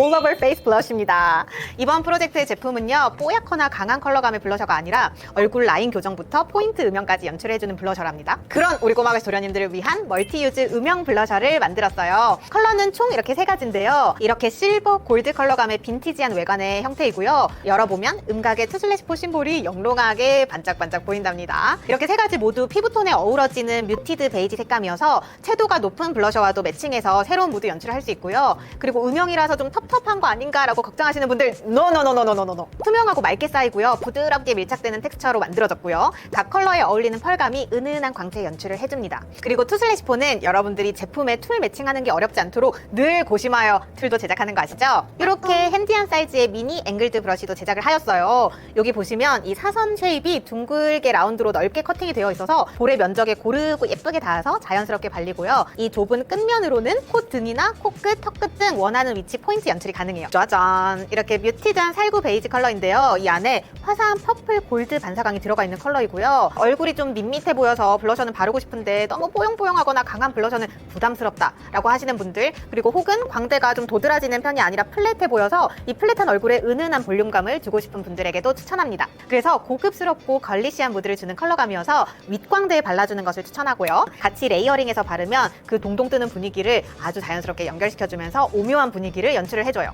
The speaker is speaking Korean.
Over Face 블러쉬입니다. 이번 프로젝트의 제품은요, 뽀얗거나 강한 컬러감의 블러셔가 아니라 얼굴 라인 교정부터 포인트 음영까지 연출해주는 블러셔랍니다. 그런 우리 꼬마글 도련님들을 위한 멀티 유즈 음영 블러셔를 만들었어요. 컬러는 총 이렇게 세 가지인데요. 이렇게 실버 골드 컬러감의 빈티지한 외관의 형태이고요. 열어보면 음각의 투슬래시포 심볼이 영롱하게 반짝반짝 보인답니다. 이렇게 세 가지 모두 피부톤에 어우러지는 뮤티드 베이지 색감이어서 채도가 높은 블러셔와도 매칭해서 새로운 무드 연출을 할 수 있고요. 그리고 음영이라서 좀 텁 텁텁한 거 아닌가라고 걱정하시는 분들 노노노노노노노 투명하고 맑게 쌓이고요. 부드럽게 밀착되는 텍스처로 만들어졌고요. 각 컬러에 어울리는 펄감이 은은한 광채 연출을 해줍니다. 그리고 투슬래시폰은 여러분들이 제품에 툴 매칭하는 게 어렵지 않도록 늘 고심하여 툴도 제작하는 거 아시죠? 이렇게 핸디한 사이즈의 미니 앵글드 브러쉬도 제작을 하였어요. 여기 보시면 이 사선 쉐입이 둥글게 라운드로 넓게 커팅이 되어 있어서 볼의 면적에 고르고 예쁘게 닿아서 자연스럽게 발리고요. 이 좁은 끝면으로는 코 등이나 코끝, 턱끝 등 원하는 위치 포인트 연 출이 가능해요. 짜잔! 이렇게 뮤티한 살구 베이지 컬러인데요. 이 안에 화사한 퍼플 골드 반사광이 들어가 있는 컬러이고요. 얼굴이 좀 밋밋해 보여서 블러셔는 바르고 싶은데 너무 뽀용뽀용하거나 강한 블러셔는 부담스럽다라고 하시는 분들 그리고 혹은 광대가 좀 도드라지는 편이 아니라 플랫해 보여서 이 플랫한 얼굴에 은은한 볼륨감을 주고 싶은 분들에게도 추천합니다. 그래서 고급스럽고 걸리시한 무드를 주는 컬러감이어서 윗광대에 발라주는 것을 추천하고요. 같이 레이어링해서 바르면 그 동동 뜨는 분위기를 아주 자연스럽게 연결시켜주면서 오묘한 분위기를 연출을 해줘요.